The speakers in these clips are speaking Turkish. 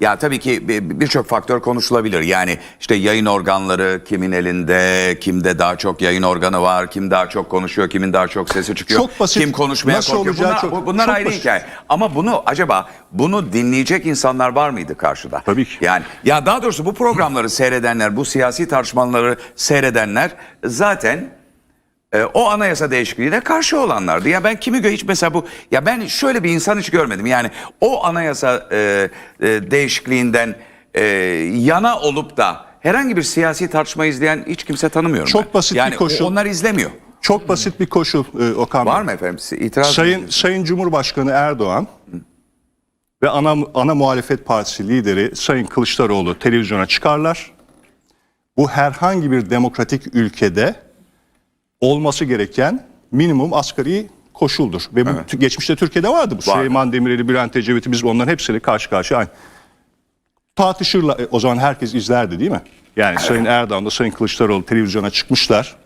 Ya tabii ki bir- birçok faktör konuşulabilir. Yani işte yayın organları kimin elinde, kimde daha çok yayın organı var, kim daha çok konuşuyor, kimin daha çok sesi çıkıyor, Çok basit. kim konuşmaya Nasıl korkuyor. Bunlar, çok- bu- bunlar çok ayrı basit. hikaye. Ama bunu acaba bunu dinleyecek insanlar var mıydı karşıda? Tabii ki. Yani ya daha doğrusu bu programları seyredenler, bu siyasi tartışmaları seyredenler zaten e, o anayasa değişikliğine karşı olanlardı. Ya ben kimi gö hiç mesela bu ya ben şöyle bir insan hiç görmedim. Yani o anayasa e, e, değişikliğinden e, yana olup da herhangi bir siyasi tartışma izleyen hiç kimse tanımıyorum. Çok ben. basit bir yani koşul. onlar izlemiyor. Çok basit bir koşul e, Okan Bey. Var mı efendim? Siz itiraz Sayın Sayın Cumhurbaşkanı Erdoğan ve ana ana muhalefet partisi lideri Sayın Kılıçdaroğlu televizyona çıkarlar. Bu herhangi bir demokratik ülkede olması gereken minimum asgari koşuldur. Ve bu t- geçmişte Türkiye'de vardı bu. Süleyman Demirel'i, Bülent Ecevit'i biz onların hepsiyle karşı karşıya aynı. Tartışırlar. E, o zaman herkes izlerdi değil mi? Yani Sayın Erdoğan da Sayın Kılıçdaroğlu televizyona çıkmışlar.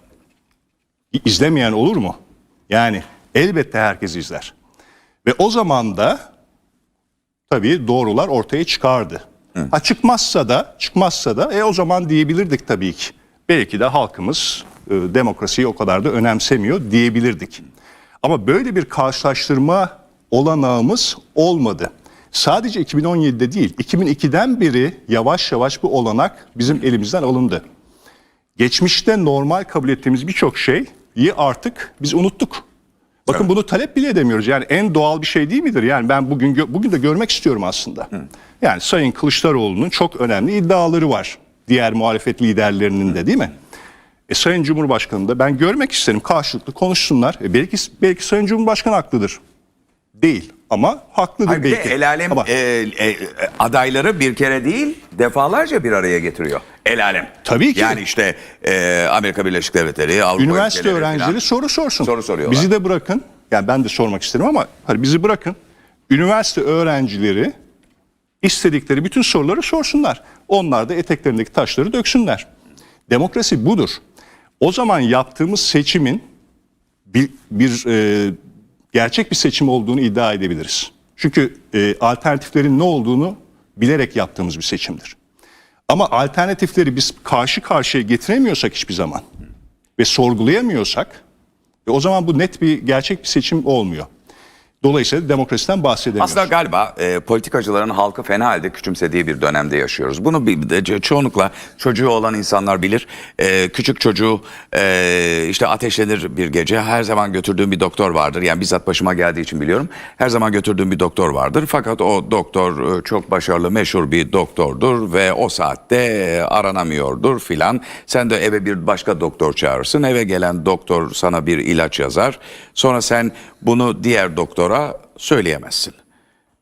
İzlemeyen olur mu? Yani elbette herkes izler. Ve o zaman da tabii doğrular ortaya çıkardı. Ha çıkmazsa da çıkmazsa da e o zaman diyebilirdik tabii ki. Belki de halkımız demokrasiyi o kadar da önemsemiyor diyebilirdik. Ama böyle bir karşılaştırma olanağımız olmadı. Sadece 2017'de değil, 2002'den beri yavaş yavaş bu olanak bizim elimizden alındı. Geçmişte normal kabul ettiğimiz birçok şeyi artık biz unuttuk. Bakın bunu talep bile edemiyoruz. Yani en doğal bir şey değil midir? Yani ben bugün bugün de görmek istiyorum aslında. Yani Sayın Kılıçdaroğlu'nun çok önemli iddiaları var. Diğer muhalefet liderlerinin de değil mi? E, Sayın Cumhurbaşkanı da ben görmek isterim karşılıklı konuşsunlar. E, belki belki Sayın Cumhurbaşkanı haklıdır. Değil ama haklıdır Hayır, bir de belki. el alem Ama- e, e, adayları bir kere değil defalarca bir araya getiriyor. El alem. Tabii ki. Yani işte e, Amerika Birleşik Devletleri, Avrupa Üniversite öğrencileri falan. soru sorsun. Soru soruyorlar. Bizi de bırakın. Yani ben de sormak isterim ama hani bizi bırakın. Üniversite öğrencileri istedikleri bütün soruları sorsunlar. Onlar da eteklerindeki taşları döksünler. Demokrasi budur. O zaman yaptığımız seçimin bir, bir e, gerçek bir seçim olduğunu iddia edebiliriz. Çünkü e, alternatiflerin ne olduğunu bilerek yaptığımız bir seçimdir. Ama alternatifleri biz karşı karşıya getiremiyorsak hiçbir zaman ve sorgulayamıyorsak e, o zaman bu net bir gerçek bir seçim olmuyor. Dolayısıyla demokrasiden bahsedemiyoruz. Aslında galiba e, politikacıların halkı fena halde küçümsediği bir dönemde yaşıyoruz. Bunu bir, de ço- çoğunlukla çocuğu olan insanlar bilir. E, küçük çocuğu e, işte ateşlenir bir gece. Her zaman götürdüğüm bir doktor vardır. Yani bizzat başıma geldiği için biliyorum. Her zaman götürdüğüm bir doktor vardır. Fakat o doktor e, çok başarılı, meşhur bir doktordur ve o saatte e, aranamıyordur filan. Sen de eve bir başka doktor çağırırsın. Eve gelen doktor sana bir ilaç yazar. Sonra sen bunu diğer doktora söyleyemezsin.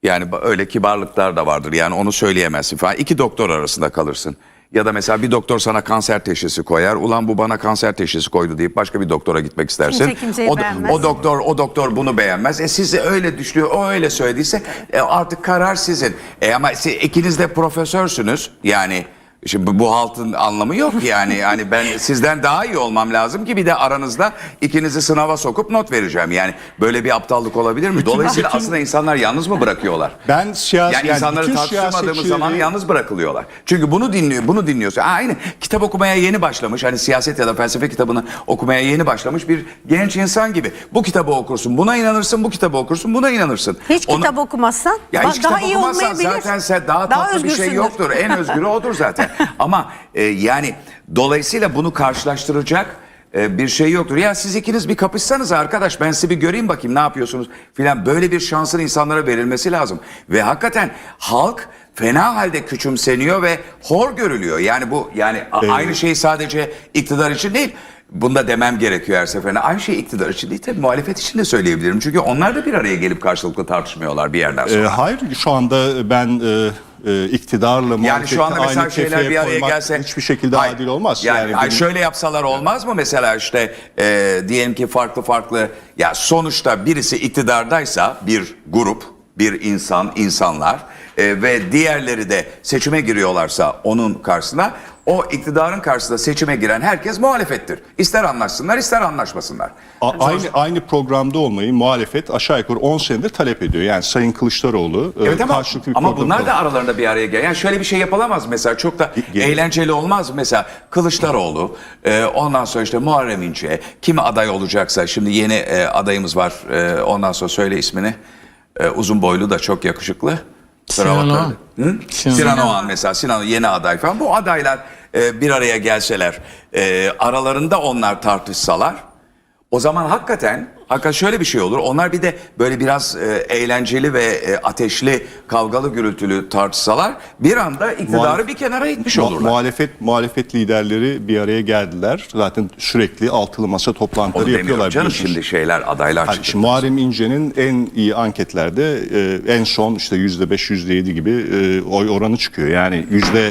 Yani öyle kibarlıklar da vardır. Yani onu söyleyemezsin falan. İki doktor arasında kalırsın. Ya da mesela bir doktor sana kanser teşhisi koyar. Ulan bu bana kanser teşhisi koydu deyip başka bir doktora gitmek istersin. Kimse kimseyi o, beğenmez. o doktor o doktor bunu beğenmez. E siz de öyle düşünüyor. O öyle söylediyse e, artık karar sizin. E ama siz, ikiniz de profesörsünüz. Yani Şimdi bu- haltın anlamı yok yani. Yani ben sizden daha iyi olmam lazım ki bir de aranızda ikinizi sınava sokup not vereceğim. Yani böyle bir aptallık olabilir mi? Dolayısıyla bütün- aslında insanlar yalnız mı bırakıyorlar? Ben siyasi Yani, insanları bütün tartıştırmadığımız siyasetçileri- zaman yalnız bırakılıyorlar. Çünkü bunu dinliyor, bunu dinliyorsun. Aa, Aynı kitap okumaya yeni başlamış. Hani siyaset ya da felsefe kitabını okumaya yeni başlamış bir genç insan gibi. Bu kitabı okursun, buna inanırsın, bu kitabı okursun, buna inanırsın. Hiç Onu- kitap okumazsan ya ba- hiç daha kitap iyi okumazsan olmayabilir. zaten sen daha, tatlı bir şey özgürsündür. yoktur. En özgürü odur zaten. Ama e, yani dolayısıyla bunu karşılaştıracak e, bir şey yoktur. Ya siz ikiniz bir kapışsanız arkadaş ben sizi bir göreyim bakayım ne yapıyorsunuz filan. Böyle bir şansın insanlara verilmesi lazım. Ve hakikaten halk fena halde küçümseniyor ve hor görülüyor. Yani bu yani a- aynı şey sadece iktidar için değil. Bunda demem gerekiyor her seferinde. Aynı şey iktidar için değil tabii muhalefet için de söyleyebilirim. Çünkü onlar da bir araya gelip karşılıklı tartışmıyorlar bir yerden sonra. E, hayır şu anda ben e, e, iktidarla Yani şu anda mesela aynı şeyler bir araya gelse hiçbir şekilde Hayır. adil olmaz. Yani, Yani benim- şöyle yapsalar olmaz mı mesela işte e, diyelim ki farklı farklı ya sonuçta birisi iktidardaysa bir grup bir insan, insanlar e, ve diğerleri de seçime giriyorlarsa onun karşısına o iktidarın karşısında seçime giren herkes muhalefettir. İster anlaşsınlar ister anlaşmasınlar. A- aynı aynı programda olmayı muhalefet aşağı yukarı 10 senedir talep ediyor. Yani Sayın Kılıçdaroğlu e, Evet ama, karşılıklı bir ama bunlar da aralarında bir araya gel. Yani şöyle bir şey yapılamaz mesela çok da Ge- eğlenceli olmaz. Mesela Kılıçdaroğlu, e, ondan sonra işte Muharrem İnce, kimi aday olacaksa şimdi yeni e, adayımız var. E, ondan sonra söyle ismini. E, uzun boylu da çok yakışıklı. Sinan. Oğan. Hı? Sinan Sinan. Oğan mesela Sinan yeni aday falan. Bu adaylar e, bir araya gelseler, e, aralarında onlar tartışsalar o zaman hakikaten hakikaten şöyle bir şey olur. Onlar bir de böyle biraz e, eğlenceli ve e, ateşli, kavgalı, gürültülü tartışsalar bir anda iktidarı Muhalef- bir kenara itmiş Mu- olurlar. muhalefet muhalefet liderleri bir araya geldiler. Zaten sürekli altılı masa toplantıları Onu yapıyorlar canım şimdi şeyler adaylar Hani çıktı. Muharrem İnce'nin en iyi anketlerde e, en son işte yüzde beş, yüzde yedi gibi e, oy oranı çıkıyor. Yani yüzde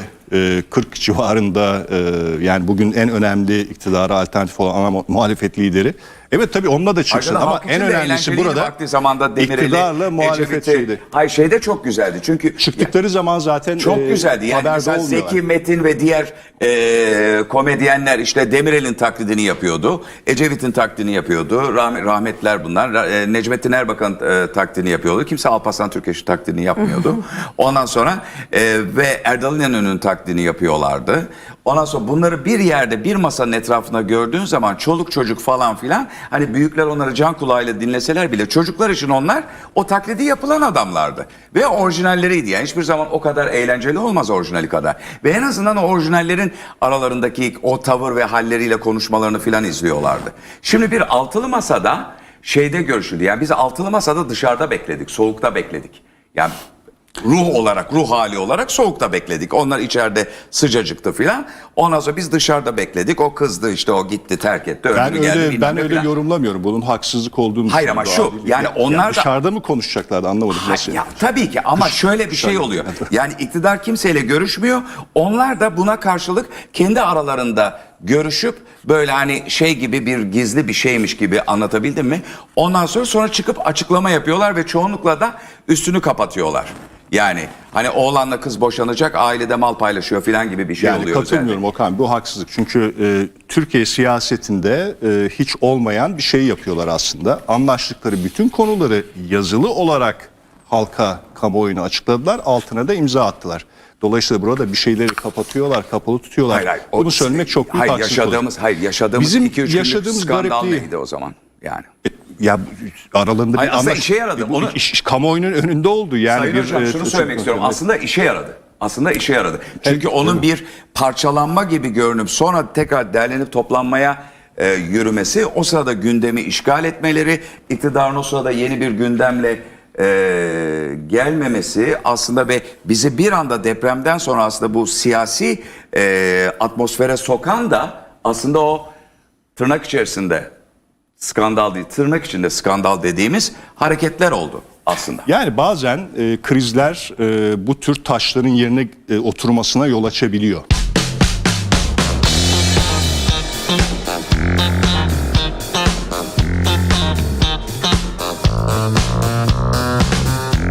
40 civarında e, yani bugün en önemli iktidara alternatif olan ana mu- muhalefet lideri. Evet tabii onunla da çıksın Ayrıca ama halk için en de önemlisi eğlenceliydi burada vakti zamanda Demirel'i, iktidarla muhalefet Ecevit'i- şeydi. Hayır şey de çok güzeldi çünkü Çıktıkları zaman zaten Çok e, güzeldi. Yani haberde mesela olmuyorlar. Zeki Metin ve diğer e, komedyenler işte Demirel'in taklidini yapıyordu. Ecevit'in taklidini yapıyordu. Rah- rahmetler bunlar. Ra- e, Necmettin Erbakan e, taklidini yapıyordu. Kimse Alparslan Türkeş'in taklidini yapmıyordu. Ondan sonra e, ve Erdal İnanır'ın taklidini yapıyorlardı. Ondan sonra bunları bir yerde bir masanın etrafında gördüğün zaman çoluk çocuk falan filan hani büyükler onları can kulağıyla dinleseler bile çocuklar için onlar o taklidi yapılan adamlardı. Ve orijinalleriydi yani hiçbir zaman o kadar eğlenceli olmaz orijinali kadar. Ve en azından o orijinallerin aralarındaki o tavır ve halleriyle konuşmalarını filan izliyorlardı. Şimdi bir altılı masada şeyde görüşüldü. Yani biz altılı masada dışarıda bekledik, soğukta bekledik. Yani ruh olarak, ruh hali olarak soğukta bekledik. Onlar içeride sıcacıktı filan. Ondan sonra biz dışarıda bekledik. O kızdı işte o gitti terk etti. Ben geldi, öyle ben öyle filan. yorumlamıyorum. Bunun haksızlık olduğunu Hayır ama şu, yani Ya- onlar ya da- dışarıda mı konuşacaklardı anlamadım Ha, nasıl. ya, tabii ki ama şöyle bir şey oluyor. Yani iktidar kimseyle görüşmüyor. Onlar da buna karşılık kendi aralarında görüşüp böyle hani şey gibi bir gizli bir şeymiş gibi anlatabildim mi? Ondan sonra sonra çıkıp açıklama yapıyorlar ve çoğunlukla da üstünü kapatıyorlar. Yani hani oğlanla kız boşanacak ailede mal paylaşıyor falan gibi bir şey Yani oluyor. katılmıyorum Okan bu haksızlık. Çünkü e, Türkiye siyasetinde e, hiç olmayan bir şey yapıyorlar aslında. Anlaştıkları bütün konuları yazılı olarak halka kamuoyuna açıkladılar. Altına da imza attılar. Dolayısıyla burada bir şeyleri kapatıyorlar, kapalı tutuyorlar. Hayır, hayır. Bunu söylemek çok büyük hayır, haksızlık olur. yaşadığımız, Hayır yaşadığımız Bizim 2-3 günlük yaşadığımız skandal garipliği- neydi o zaman? Yani. Ya aralarında Hayır, bir anlaş- işe yaradı. Bu Onu- iş- kamuoyunun önünde oldu. Yani Sayın bir Hocam e, şunu söylemek istiyorum. Aslında işe yaradı. Aslında işe yaradı. Çünkü Evet, onun bir parçalanma gibi görünüp sonra tekrar derlenip toplanmaya e, yürümesi, o sırada gündemi işgal etmeleri, iktidarın o sırada yeni bir gündemle e, gelmemesi aslında ve bizi bir anda depremden sonra aslında bu siyasi e, atmosfere sokan da aslında o tırnak içerisinde skandal değil, tırnak içinde skandal dediğimiz hareketler oldu aslında. Yani bazen e, krizler e, bu tür taşların yerine e, oturmasına yol açabiliyor.